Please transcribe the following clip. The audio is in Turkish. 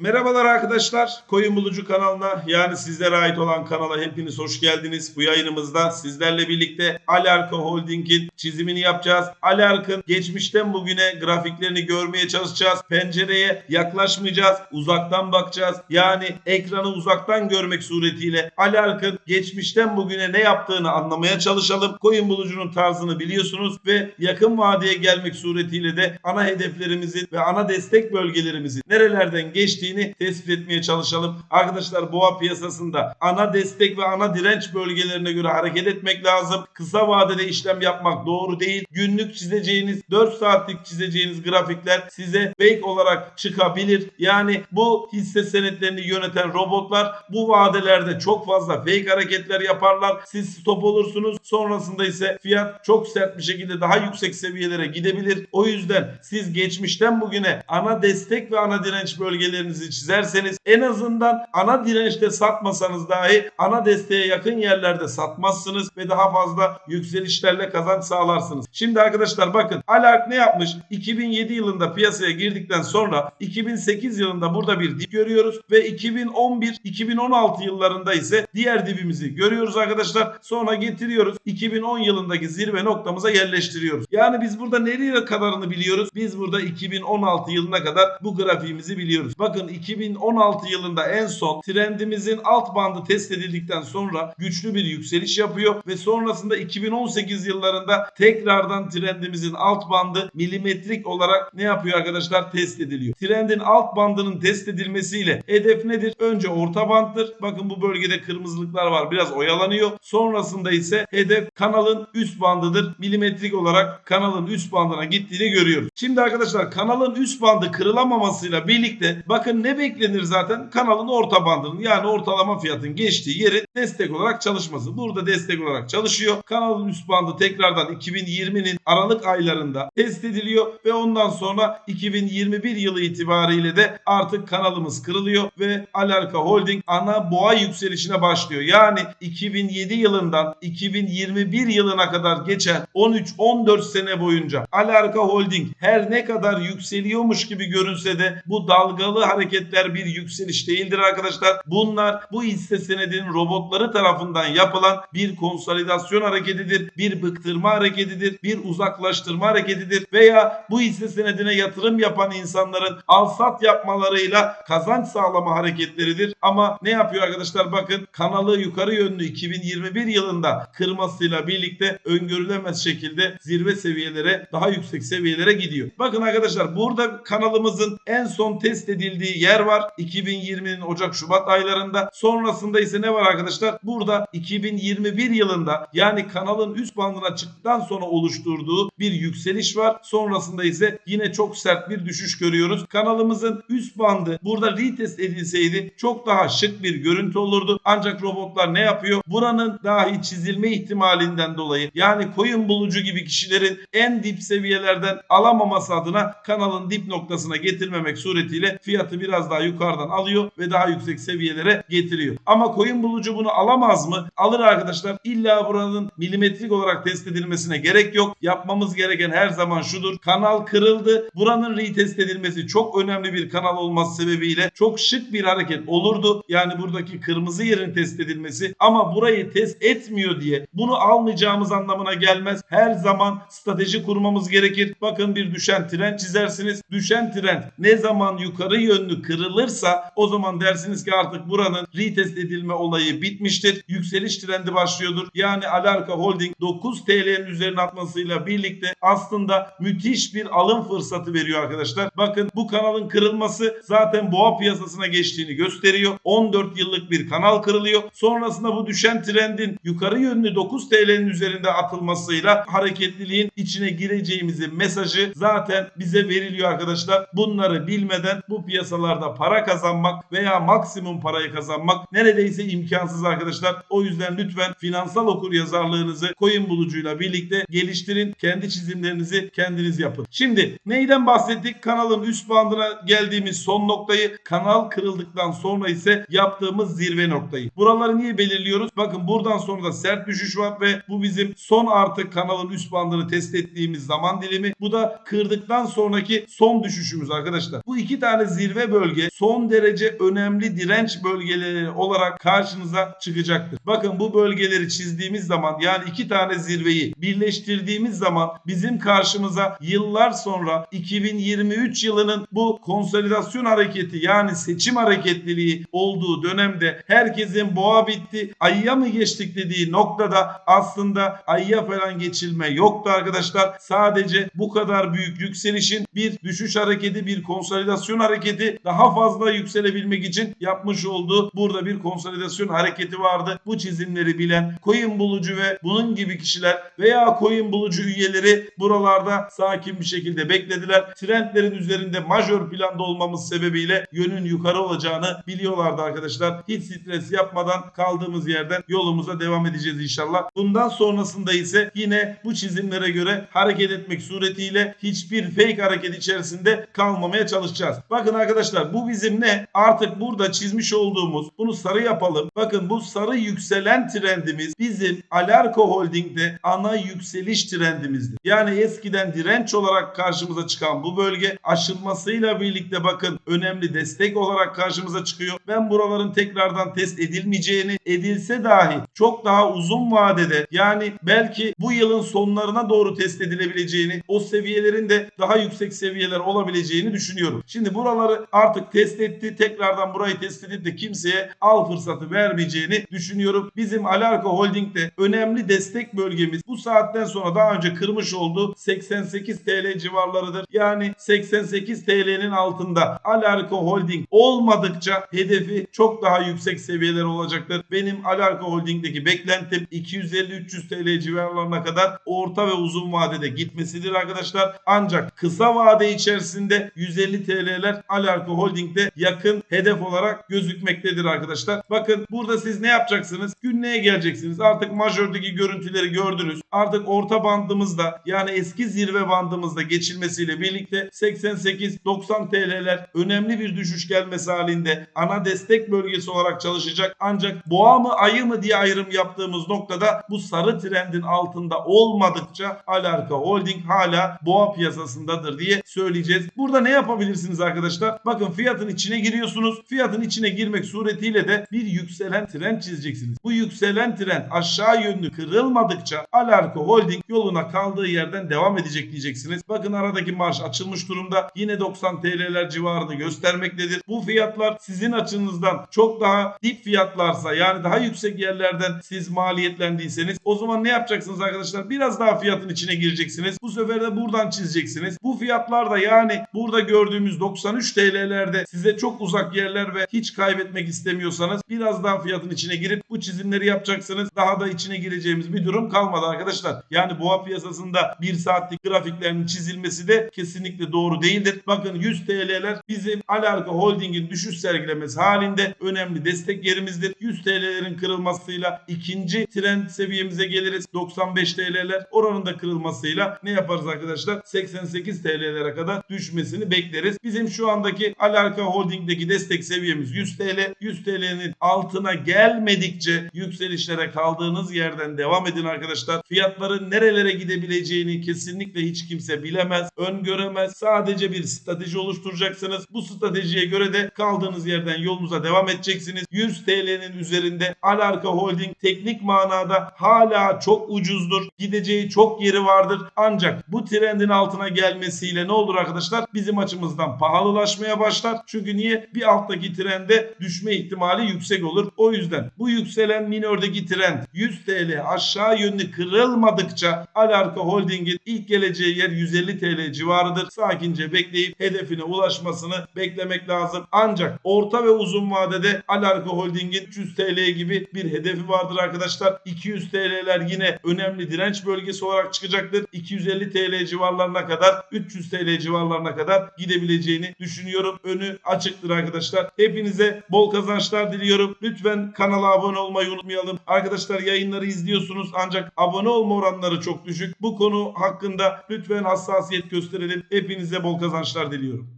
Merhabalar arkadaşlar. Koyun Bulucu kanalına yani sizlere ait olan kanala hepiniz hoş geldiniz. Bu yayınımızda sizlerle birlikte Alarka Holding'in çizimini yapacağız. Alark'ın geçmişten bugüne grafiklerini görmeye çalışacağız. Pencereye yaklaşmayacağız. Uzaktan bakacağız. Yani ekranı uzaktan görmek suretiyle Alark'ın geçmişten bugüne ne yaptığını anlamaya çalışalım. Koyun Bulucu'nun tarzını biliyorsunuz ve yakın vadeye gelmek suretiyle de ana hedeflerimizin ve ana destek bölgelerimizin nerelerden geçtiğini tespit etmeye çalışalım. Arkadaşlar boğa piyasasında ana destek ve ana direnç bölgelerine göre hareket etmek lazım. Kısa vadede işlem yapmak doğru değil. Günlük çizeceğiniz 4 saatlik çizeceğiniz grafikler size fake olarak çıkabilir. Yani bu hisse senetlerini yöneten robotlar bu vadelerde çok fazla fake hareketler yaparlar. Siz stop olursunuz. Sonrasında ise fiyat çok sert bir şekilde daha yüksek seviyelere gidebilir. O yüzden siz geçmişten bugüne ana destek ve ana direnç bölgelerinizi çizerseniz en azından ana dirençte satmasanız dahi ana desteğe yakın yerlerde satmazsınız ve daha fazla yükselişlerle kazanç sağlarsınız. Şimdi arkadaşlar bakın Alark ne yapmış? 2007 yılında piyasaya girdikten sonra 2008 yılında burada bir dip görüyoruz ve 2011-2016 yıllarında ise diğer dibimizi görüyoruz arkadaşlar. Sonra getiriyoruz 2010 yılındaki zirve noktamıza yerleştiriyoruz. Yani biz burada nereye kadarını biliyoruz? Biz burada 2016 yılına kadar bu grafiğimizi biliyoruz. Bakın 2016 yılında en son trendimizin alt bandı test edildikten sonra güçlü bir yükseliş yapıyor ve sonrasında 2018 yıllarında tekrardan trendimizin alt bandı milimetrik olarak ne yapıyor arkadaşlar? Test ediliyor. Trendin alt bandının test edilmesiyle hedef nedir? Önce orta banttır. Bakın bu bölgede kırmızılıklar var. Biraz oyalanıyor. Sonrasında ise hedef kanalın üst bandıdır. Milimetrik olarak kanalın üst bandına gittiğini görüyoruz. Şimdi arkadaşlar kanalın üst bandı kırılamamasıyla birlikte bakın ne beklenir zaten? Kanalın orta bandının yani ortalama fiyatın geçtiği yerin destek olarak çalışması. Burada destek olarak çalışıyor. Kanalın üst bandı tekrardan 2020'nin Aralık aylarında test ediliyor ve ondan sonra 2021 yılı itibariyle de artık kanalımız kırılıyor ve Alarka Holding ana boğa yükselişine başlıyor. Yani 2007 yılından 2021 yılına kadar geçen 13-14 sene boyunca Alarka Holding her ne kadar yükseliyormuş gibi görünse de bu dalgalı hareketler bir yükseliş değildir arkadaşlar. Bunlar bu hisse senedinin robotları tarafından yapılan bir konsolidasyon hareketidir, bir bıktırma hareketidir, bir uzaklaştırma hareketidir veya bu hisse senedine yatırım yapan insanların al sat yapmalarıyla kazanç sağlama hareketleridir. Ama ne yapıyor arkadaşlar bakın kanalı yukarı yönlü 2021 yılında kırmasıyla birlikte öngörülemez şekilde zirve seviyelere daha yüksek seviyelere gidiyor. Bakın arkadaşlar burada kanalımızın en son test edildiği yer var. 2020'nin Ocak Şubat aylarında. Sonrasında ise ne var arkadaşlar? Burada 2021 yılında yani kanalın üst bandına çıktıktan sonra oluşturduğu bir yükseliş var. Sonrasında ise yine çok sert bir düşüş görüyoruz. Kanalımızın üst bandı burada retest edilseydi çok daha şık bir görüntü olurdu. Ancak robotlar ne yapıyor? Buranın dahi çizilme ihtimalinden dolayı yani koyun bulucu gibi kişilerin en dip seviyelerden alamaması adına kanalın dip noktasına getirmemek suretiyle fiyatı biraz daha yukarıdan alıyor ve daha yüksek seviyelere getiriyor. Ama koyun bulucu bunu alamaz mı? Alır arkadaşlar. İlla buranın milimetrik olarak test edilmesine gerek yok. Yapmamız gereken her zaman şudur. Kanal kırıldı. Buranın retest edilmesi çok önemli bir kanal olması sebebiyle çok şık bir hareket olurdu. Yani buradaki kırmızı yerin test edilmesi ama burayı test etmiyor diye bunu almayacağımız anlamına gelmez. Her zaman strateji kurmamız gerekir. Bakın bir düşen trend çizersiniz. Düşen trend ne zaman yukarı yönlü kırılırsa o zaman dersiniz ki artık buranın retest edilme olayı bitmiştir. Yükseliş trendi başlıyordur. Yani Alarka Holding 9 TL'nin üzerine atmasıyla birlikte aslında müthiş bir alım fırsatı veriyor arkadaşlar. Bakın bu kanalın kırılması zaten boğa piyasasına geçtiğini gösteriyor. 14 yıllık bir kanal kırılıyor. Sonrasında bu düşen trendin yukarı yönlü 9 TL'nin üzerinde atılmasıyla hareketliliğin içine gireceğimizi mesajı zaten bize veriliyor arkadaşlar. Bunları bilmeden bu piyasalarda para kazanmak veya maksimum parayı kazanmak neredeyse imkansız arkadaşlar. O yüzden lütfen finansal okur yazarlığınızı coin bulucuyla birlikte geliştirin. Kendi çizimlerinizi kendiniz yapın. Şimdi neyden bahsettik? Kanalın üst bandına geldiğimiz son noktayı kanal kırıldıktan sonra ise yaptığımız zirve noktayı. Buraları niye belirliyoruz? Bakın buradan sonra da sert düşüş var ve bu bizim son artık kanalın üst bandını test ettiğimiz zaman dilimi. Bu da kırdıktan sonraki son düşüşümüz arkadaşlar. Bu iki tane zirve bölge son derece önemli direnç bölgeleri olarak karşınıza çıkacaktır. Bakın bu bölgeleri çizdiğimiz zaman yani iki tane zirveyi birleştirdiğimiz zaman bizim karşımıza yıllar sonra 2023 yılının bu konsolidasyon hareketi yani seçim hareketliliği olduğu dönemde herkesin boğa bitti ayıya mı geçtik dediği noktada aslında ayıya falan geçilme yoktu arkadaşlar. Sadece bu kadar büyük yükselişin bir düşüş hareketi bir konsolidasyon hareketi daha fazla yükselebilmek için yapmış olduğu burada bir konsolidasyon hareketi vardı. Bu çizimleri bilen coin bulucu ve bunun gibi kişiler veya coin bulucu üyeleri buralarda sakin bir şekilde beklediler. Trendlerin üzerinde majör planda olmamız sebebiyle yönün yukarı olacağını biliyorlardı arkadaşlar. Hiç stres yapmadan kaldığımız yerden yolumuza devam edeceğiz inşallah. Bundan sonrasında ise yine bu çizimlere göre hareket etmek suretiyle hiçbir fake hareket içerisinde kalmamaya çalışacağız. Bakın arkadaşlar bu bizim ne? Artık burada çizmiş olduğumuz bunu sarı yapalım. Bakın bu sarı yükselen trendimiz bizim Alarko Holding'de ana yükseliş trendimizdir. Yani eskiden direnç olarak karşımıza çıkan bu bölge aşılmasıyla birlikte bakın önemli destek olarak karşımıza çıkıyor. Ben buraların tekrardan test edilmeyeceğini edilse dahi çok daha uzun vadede yani belki bu yılın sonlarına doğru test edilebileceğini o seviyelerin de daha yüksek seviyeler olabileceğini düşünüyorum. Şimdi buraları artık test etti. Tekrardan burayı test edip de kimseye al fırsatı vermeyeceğini düşünüyorum. Bizim Alarko Holding'de önemli destek bölgemiz bu saatten sonra daha önce kırmış olduğu 88 TL civarlarıdır. Yani 88 TL'nin altında Alarko Holding olmadıkça hedefi çok daha yüksek seviyeler olacaktır. Benim Alarko Holding'deki beklentim 250-300 TL civarlarına kadar orta ve uzun vadede gitmesidir arkadaşlar. Ancak kısa vade içerisinde 150 TL'ler Alarko Holding'de yakın hedef olarak gözükmektedir arkadaşlar. Bakın burada siz ne yapacaksınız? Günlüğe geleceksiniz. Artık majördeki görüntüleri gördünüz. Artık orta bandımızda yani eski zirve bandımızda geçilmesiyle birlikte 88-90 TL'ler önemli bir düşüş gelmesi halinde ana destek bölgesi olarak çalışacak. Ancak boğa mı ayı mı diye ayrım yaptığımız noktada bu sarı trendin altında olmadıkça Alarka Holding hala boğa piyasasındadır diye söyleyeceğiz. Burada ne yapabilirsiniz arkadaşlar? Bakın fiyatın içine giriyorsunuz. Fiyatın içine girmek suretiyle de bir yükselen trend çizeceksiniz. Bu yükselen trend aşağı yönlü kırılmadıkça Alarko Holding yoluna kaldığı yerden devam edecek diyeceksiniz. Bakın aradaki marş açılmış durumda. Yine 90 TL'ler civarını göstermektedir. Bu fiyatlar sizin açınızdan çok daha dip fiyatlarsa yani daha yüksek yerlerden siz maliyetlendiyseniz o zaman ne yapacaksınız arkadaşlar? Biraz daha fiyatın içine gireceksiniz. Bu sefer de buradan çizeceksiniz. Bu fiyatlar da yani burada gördüğümüz 93 TL'lerde size çok uzak yerler ve hiç kaybetmek istemiyorsanız biraz daha fiyatın içine girip bu çizimleri yapacaksınız. Daha da içine gireceğimiz bir durum kalmadı arkadaşlar. Yani boğa piyasasında 1 saatlik grafiklerin çizilmesi de kesinlikle doğru değildir. Bakın 100 TL'ler bizim Alarka Holding'in düşüş sergilemesi halinde önemli destek yerimizdir. 100 TL'lerin kırılmasıyla ikinci trend seviyemize geliriz. 95 TL'ler oranın da kırılmasıyla ne yaparız arkadaşlar? 88 TL'lere kadar düşmesini bekleriz. Bizim şu andaki Alarka Holding'deki destek seviyemiz 100 TL. 100 TL'nin altına gelmedikçe yükselişlere kaldığınız yerden devam edin arkadaşlar. Fiyatların nerelere gidebileceğini kesinlikle hiç kimse bilemez, öngöremez. Sadece bir strateji oluşturacaksınız. Bu stratejiye göre de kaldığınız yerden yolunuza devam edeceksiniz. 100 TL'nin üzerinde Alarka Holding teknik manada hala çok ucuzdur. Gideceği çok yeri vardır. Ancak bu trendin altına gelmesiyle ne olur arkadaşlar? Bizim açımızdan pahalılaşmaya başlar. Çünkü niye? Bir alttaki trende düşme ihtimali yüksek olur. O yüzden bu yükselen minördeki trend 100 TL aşağı yönlü kırılmadıkça Alarka Holding'in ilk geleceği yer 150 TL civarıdır. Sakince bekleyip hedefine ulaşmasını beklemek lazım. Ancak orta ve uzun vadede Alarka Holding'in 300 TL gibi bir hedefi vardır arkadaşlar. 200 TL'ler yine önemli direnç bölgesi olarak çıkacaktır. 250 TL civarlarına kadar 300 TL civarlarına kadar gidebileceğini düşünüyorum. Önü açıktır arkadaşlar. Hepinize bol kazançlar diliyorum. Lütfen kanala abone olmayı unutmayalım. Arkadaşlar yayınları izliyorsunuz ancak abone olma oranları çok düşük. Bu konu hakkında lütfen hassasiyet gösterelim. Hepinize bol kazançlar diliyorum.